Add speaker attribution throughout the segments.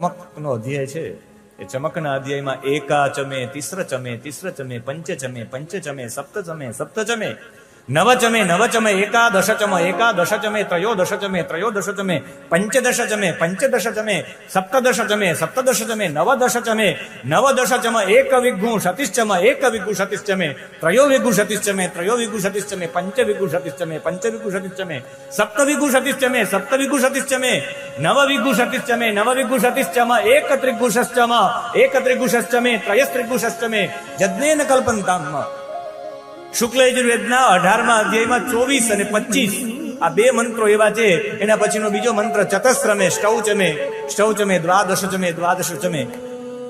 Speaker 1: ચમકનો અધ્યાય છે. એ ચમકના અધ્યાયમાં એકા ચમે તિસ્ર ચમે તિસ્ર ચમે પંચ ચમે પંચ ચમે સપ્ત ચમે સપ્ત ચમે નવ ચમે નવ ચમે એકાદશ ચમ એકાદશ ચમે ત્રયોદશ ચમે ત્રયોદશ ચમે પંચદશ ચમે પંચદશ ચમે સપ્તદશ ચમે સપ્તદશ ચમે નવદશ ચમે નવદશ ચમ એક વિઘુ સતિશ્ચમ એક વિઘુ સતિશ્ચમે ત્રયો વિઘુ સતિશ્ચમે ત્રયો વિઘુ સતિશ્ચમે પંચ વિઘુ સતિશ્ચમે પંચ વિઘુ સતિશ્ચમે સપ્ત વિઘુ સતિશ્ચમે સપ્ત વિઘુ સતિશ્ચમે નવ વિઘુ સતિશ્ચમે નવ વિઘુ સતિશ્ચમ એક ત્રિગુષશ્ચમ એક ત્રિગુષશ્ચમે ત્રયસ જજ્ઞેન કલ્પંતામ શુક્લ યજુર્વેદના અઢારમા અધ્યાયમાં ચોવીસ અને પચીસ. આ બે મંત્રો એવા છે, એના પછીનો બીજો મંત્ર ચતસ્રમે સ્ટૌચમે સ્ટૌચમે દ્વાદશ ચમે દ્વાદશ ચમે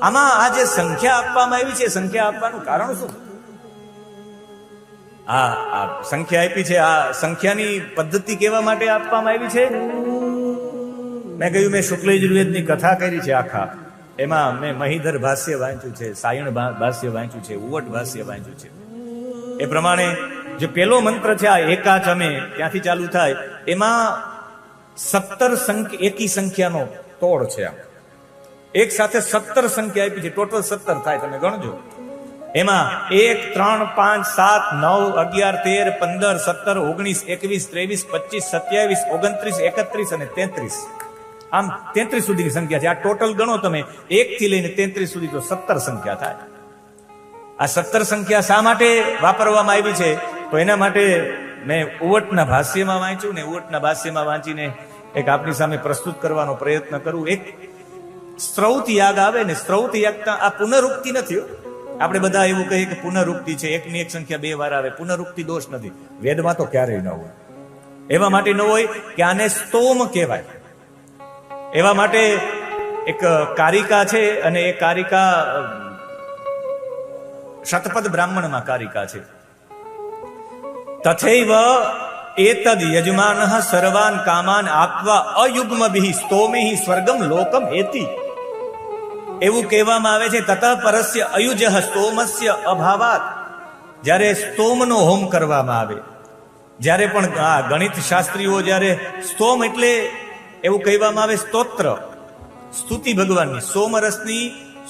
Speaker 1: આમાં આ જે સંખ્યા આપવામાં આવી છે, સંખ્યા આપવાનું કારણ શું? આ આ સંખ્યા આપી છે, આ સંખ્યાની પદ્ધતિ કેવા માટે આપવામાં આવી છે? મેં કહ્યું, મેં શુક્લ યજુર્વેદની કથા કરી છે આખા. એમાં મેં મહીધર ભાષ્ય વાંચ્યું છે, સાયણ ભાષ્ય વાંચ્યું છે, ઉવટ ભાષ્ય વાંચ્યું છે. એ પ્રમાણે જે પેલો મંત્ર છે આ એકા ચમે ત્યાંથી ચાલુ થાય, એમાં સત્તર એકી સંખ્યાનો તોડ છે આ. એક સાથે સત્તર સંખ્યા આપી છે, ટોટલ સત્તર થાય, તમે ગણજો. એમાં એક, ત્રણ, પાંચ, સાત, નવ, અગિયાર, તેર, પંદર, સત્તર, ઓગણીસ, એકવીસ, ત્રેવીસ, પચીસ, સત્યાવીસ, ઓગણત્રીસ, એકત્રીસ અને તેત્રીસ. આમ તેત્રીસ સુધીની સંખ્યા છે. આ ટોટલ ગણો તમે એક થી લઈને તેત્રીસ સુધી તો સત્તર સંખ્યા થાય. આ સત્તર સંખ્યા શા માટે વાપરવામાં આવી છે? તો એના માટે મેં ઉવટના ભાષ્યમાં વાંચ્યું ને ઉવટના ભાષ્યમાં વાંચીને એક આપની સામે પ્રસ્તુત કરવાનો પ્રયત્ન કરું. એક સ્ત્રૌત યાગ આવે ને સ્ત્રૌત યાગતા આ પુનરુક્તિ નથી આપણે બધા એવું કહીએ કે પુનરુક્તિ છે. એકની એક સંખ્યા બે વાર આવે. પુનરુક્તિ દોષ નથી. વેદમાં તો ક્યારેય ન હોય. એવા માટે ન હોય કે આને સ્તોમ કહેવાય. એવા માટે એક કારિકા છે અને એ કારિકા શતપથ બ્રાહ્મણમાં કારિકા છે. તથૈવ એતદ યજમાન સર્વાન કામાન આપવા અયુગ્મ બિહિ સ્તોમિહિ સ્વર્ગમ લોકમ એતિ એવું કહેવામાં આવે છે, તત પરસ્ય અયુજ સ્તોમસ્ય અભાવાત. જ્યારે સ્તોમનો હોમ કરવામાં આવે. જ્યારે પણ આ ગણિત શાસ્ત્રીઓ જ્યારે સ્તોમ એટલે એવું કહેવામાં આવે, સ્તોત્ર. સ્તુતિ ભગવાનની, સોમરસની,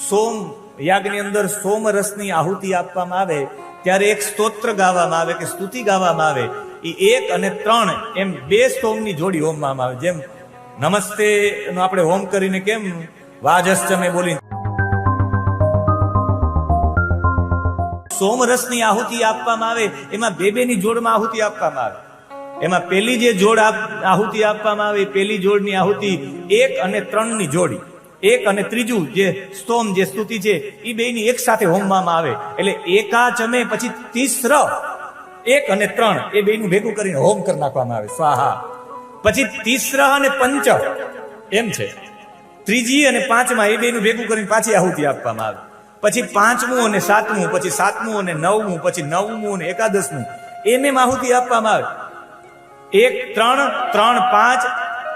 Speaker 1: સોમ યાગની અંદર સોમરસની આહુતિ આપવામાં આવે, ત્યારે એક સ્તોત્ર ગાવામાં આવે કે સ્તુતિ ગાવામાં આવે. એ એક અને ત્રણ એમ બે સોમની જોડી હોમવામાં આવે. જેમ નમસ્તે નો આપણે હોમ કરીને કેમ? વાજસ્ચમે બોલી સોમરસની આહુતિ આપવામાં આવે, એમાં બે બે ની જોડમાં આહુતિ આપવામાં આવે. એમાં પેલી જે જોડ આહુતિ આપવામાં આવે પેલી જોડની આહુતિ એક અને ત્રણની જોડી. એક અને ત્રીજું જે સ્તોમ, જે સ્તુતિ છે એ બેની એક સાથે હોમવામાં આવે. એટલે એકા ચમે પછી તીસર. એક અને ત્રણ, એ બેનું ભેગું કરીને હોમ કરી નાખવામાં આવે. સ્વાહા. પછી તીસર અને પંચ. એમ છે. ત્રીજી અને પાંચમાં એ બેનું ભેગું કરીને પાછી આહુતિ આપવામાં આવે. પછી પાંચમું અને સાતમું, પછી સાતમું અને નવમું, પછી નવમું અને એકાદશમું. એમ આહુતિ આપવામાં આવે. એક, ત્રણ ત્રણ, પાંચ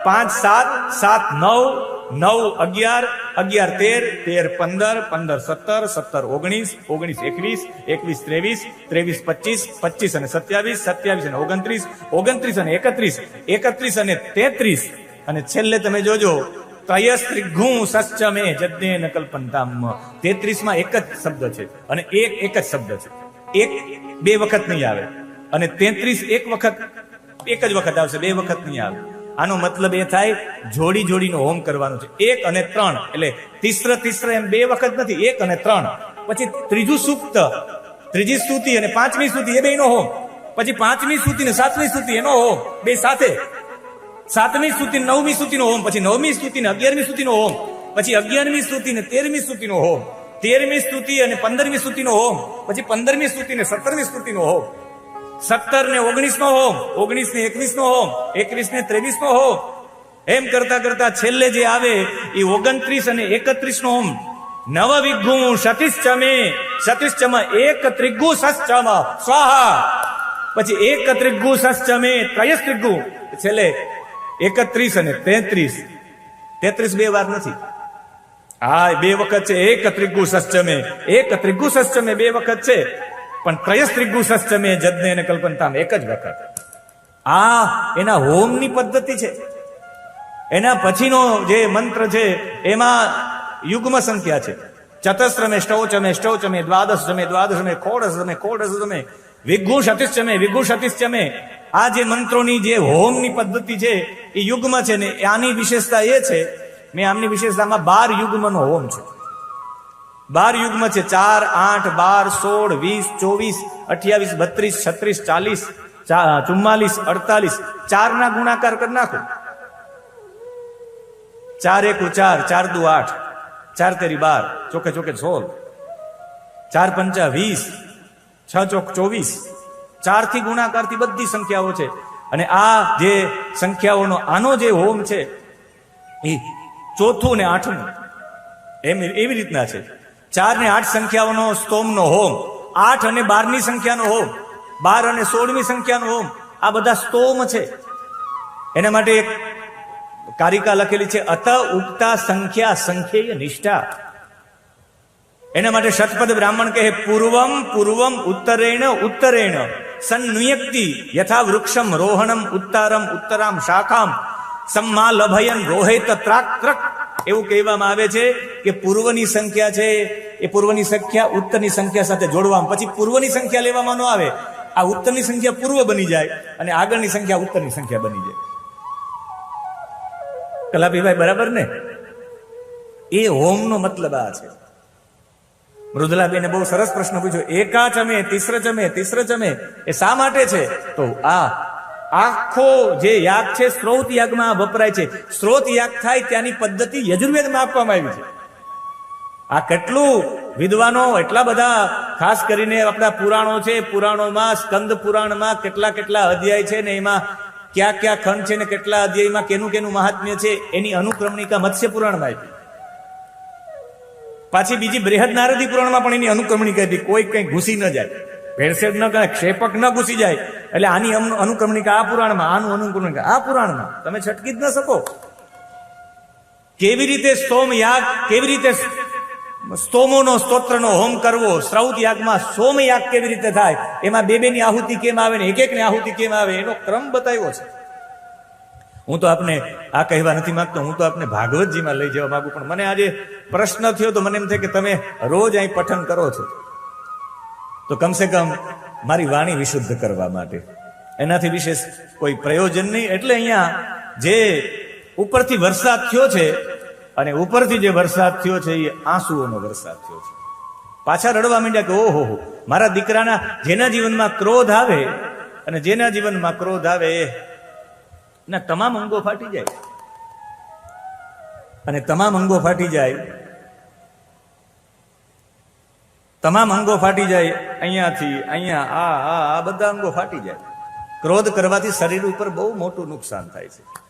Speaker 1: પાંચ, સાત સાત, નવ નવ, અગિયાર અગિયાર, તેર તેર, પંદર પંદર, સત્તર સત્તર, ઓગણીસ ઓગણીસ, એકવીસ એકવીસ, ત્રેવીસ ત્રેવીસ, પચીસ પચીસ અને સત્યાવીસ સત્યાવીસ અને ઓગણત્રીસ ઓગણત્રીસ અને એકત્રીસ એકત્રીસ અને તેત્રીસ. અને છેલ્લે તમે જોજો ત્રયસ્ત્રિઘું સશ્ચમે જજ્ઞે નકલ્પંતામ તેત્રીસમાં એક જ શબ્દ છે અને એક એક જ શબ્દ છે. એક, બે વખત નહીં આવે. અને તેત્રીસ એક વખત, એક જ વખત આવશે, બે વખત નહીં આવે. આનો મતલબ એ થાય, જોડી જોડીનો હોમ કરવાનો છે. એક અને ત્રણ, એટલે તિસ્ર તિસ્ર એમ બે વખત નથી, એક અને ત્રણ. પછી ત્રીજું સૂક્ત, ત્રીજી સ્તુતિ અને પાંચમી સ્તુતિ, એ બેનો હોમ. પછી પાંચમી સ્તુતિ ને સાતમી સ્તુતિ, એનો હોમ. બે સાથે. સાતમી સ્તુતિ નવમી સ્તુતિનો હોમ, પછી નવમી સ્તુતિ ને અગિયારમી સ્તુતિનો હોમ, પછી અગિયારમી સ્તુતિ ને તેરમી સ્તુતિનો હોમ, તેરમી સ્તુતિ અને પંદરમી સ્તુતિનો હોમ, પછી પંદરમી સ્તુતિ ને સત્તરમી સ્તુતિનો હોમ. સત્તર ને ઓગણીસ નો હોમ, ઓગણીસ ને એકવીસ નો હોમ, એકવીસ ને ત્રેવીસ નો હોમ. એમ કરતા કરતા છેલ્લે જે આવે એ ઓગણત્રીસ અને એકત્રીસ નો હોમ. નવ વિઘુ સતીશ્ચમે સતીશ્ચમ એક ત્રિગુ સશ્ચમ સ્વાહા. પછી એક ત્રિગુ સશ્ચમે ત્રયસ ત્રિગુ છેલ્લે એકત્રીસ અને તેત્રીસ. તેત્રીસ બે વાર નથી. હા, બે વખત છે. એક ત્રિગુ સશ્ચમે એક ત્રિગુ સશ્ચમે બે વખત છે. પણ ત્રયસ સષ્ટમે સશ્ચમે અને કલ્પનતામ એક જ વખત. આ એના હોમની પદ્ધતિ છે. એના પછીનો જે મંત્ર છે, એમાં યુગ્મ સંખ્યા છે. ચતસ્રમે સ્ટૌચમે સ્ટૌચમે ખોડસ જમે ખોડશમે ખોડશમે વિઘુષતિશ્ચમે વિઘુષતિશ્ચમે આ જે મંત્રોની જે હોમની પદ્ધતિ છે, એ યુગ્મ છે ને આની વિશેષતા એ છે, મેં આમની વિશેષતામાં બાર યુગ્મનો હોમ છે. બાર યુગ્મ છે. ચાર, આઠ, બાર, સોળ, વીસ, ચોવીસ, અઠ્યાવીસ, બત્રીસ, છત્રીસ, ચાલીસ ચુમ્માલીસ, અડતાલીસ. ચાર ના ગુણાકાર કરી નાખો. ચાર એકુ ચાર ચાર દુ આઠ, ચાર તેરી બાર, ચોકે ચોકે સોળ. ચાર પંચા વીસ, છ ચોક ચોવીસ. ચારથી ગુણાકારથી બધી સંખ્યાઓ છે. અને આ જે સંખ્યાઓનો આનો જે હોમ છે, એ ચોથું ને આઠમું, એમ, એવી રીતના છે. ચાર ને આઠ સંખ્યાઓનો સ્તોમનો હોમ આઠ અને બારની સંખ્યાનો હોમ બાર અને સોળમી સંખ્યાનો હોમ આ બધા સ્તોમ છે એના માટે એક કારિકા લખેલી છે અત ઉક્તા સંખ્યા સંખ્યેય નિષ્ઠા એના માટે શતપદ બ્રાહ્મણ કહે પૂર્વમ પૂર્વમ ઉત્તરેણ ઉત્તરેણ સન્નુયક્તિ યથા વૃક્ષમ રોહણમ ઉત્તારમ ઉત્તરામ શાખામ सम्मा લભયન રોહેત ત્રાક ત્રક એવું કહેવામાં આવે છે કે પૂર્વની સંખ્યા છે, એ પૂર્વની સંખ્યા ઉત્તરની સંખ્યા સાથે જોડવામાં. પછી પૂર્વની સંખ્યા લેવામાં ન આવે. આ ઉત્તરની સંખ્યા પૂર્વ બની જાય અને આગળની સંખ્યા ઉત્તરની સંખ્યા બની જાય. કલાપીભાઈ, બરાબર ને? એ હોમનો મતલબ આ છે. મૃદુલાબેને બહુ સરસ પ્રશ્ન પૂછ્યો. એકા ચમે, તીસરે ચમે તીસરે ચમે, એ શા માટે છે? તો આ આખો જે યાગ છે સ્ત્રોત યાગમાં વપરાય છે. સ્ત્રોત યાગ થાય ત્યાંની પદ્ધતિ યજુર્વેદમાં આપવામાં આવી છે. આ કેટલું વિદ્વાનો એટલા બધા, ખાસ કરીને આપણા પુરાણો છે, પુરાણોમાં, સ્કંદ પુરાણમાં કેટલા કેટલા અધ્યાય છે ને એમાં ક્યાં ક્યાં ખંડ છે ને કેટલા અધ્યાયમાં કેનું કેનું મહાત્મ્ય છે, એની અનુક્રમણિકા મત્સ્ય પુરાણમાં આપી. પાછી બીજી બૃહદ નારદી પુરાણમાં પણ એની અનુક્રમણિકા હતી કોઈ કઈ ઘૂસી ન જાય. ભેળસેળ ન કરે ક્ષેપક ન ઘૂસી જાય. એટલે આની અનુક્રમણિકા આ પુરાણમાં, આનું અનુક્રમણિકા આ પુરાણમાં. તમે છટકી જ ન શકો. કેવી રીતે સોમ યાગ, કેવી રીતે સ્તોમોનો સ્તોત્રનો હોમ કરવો શ્રૌત યાગમાં સોમ યાગ કેવી રીતે થાય, એમાં બે બેની આહુતિ કેમ આવે ને એક એકની આહુતિ કેમ આવે, એનો ક્રમ બતાવ્યો છે. હું તો આપને આ કહેવા નથી માંગતો, હું તો આપને ભાગવતજીમાં લઈ જવા માંગુ, પણ મને આજે પ્રશ્ન થયો તો મને એમ થાય કે તમે રોજ અહીં પઠન કરો છો. તો કમસે કમ મારી વાણી વિશુદ્ધ કરવા માટે. એનાથી વિશેષ કોઈ પ્રયોજન નહીં. એટલે અહીંયા જે ઉપરથી વરસાદ થયો છે અને ઉપરથી જે વરસાદ થયો છે, એ આંસુઓનો વરસાદ થયો છે. પાછા રડવા માંડ્યા કે, ઓહો, હો, મારા દીકરાના જેના જીવનમાં ક્રોધ આવે અને જેના જીવનમાં ક્રોધ આવે ના તમામ અંગો ફાટી જાય. અને તમામ અંગો ફાટી જાય તમામ અંગો ફાટી જાય, અહીંયાથી, અહીંયા, આ આ આ બધા અંગો ફાટી જાય. ક્રોધ કરવાથી શરીર ઉપર બહુ મોટું નુકસાન થાય છે.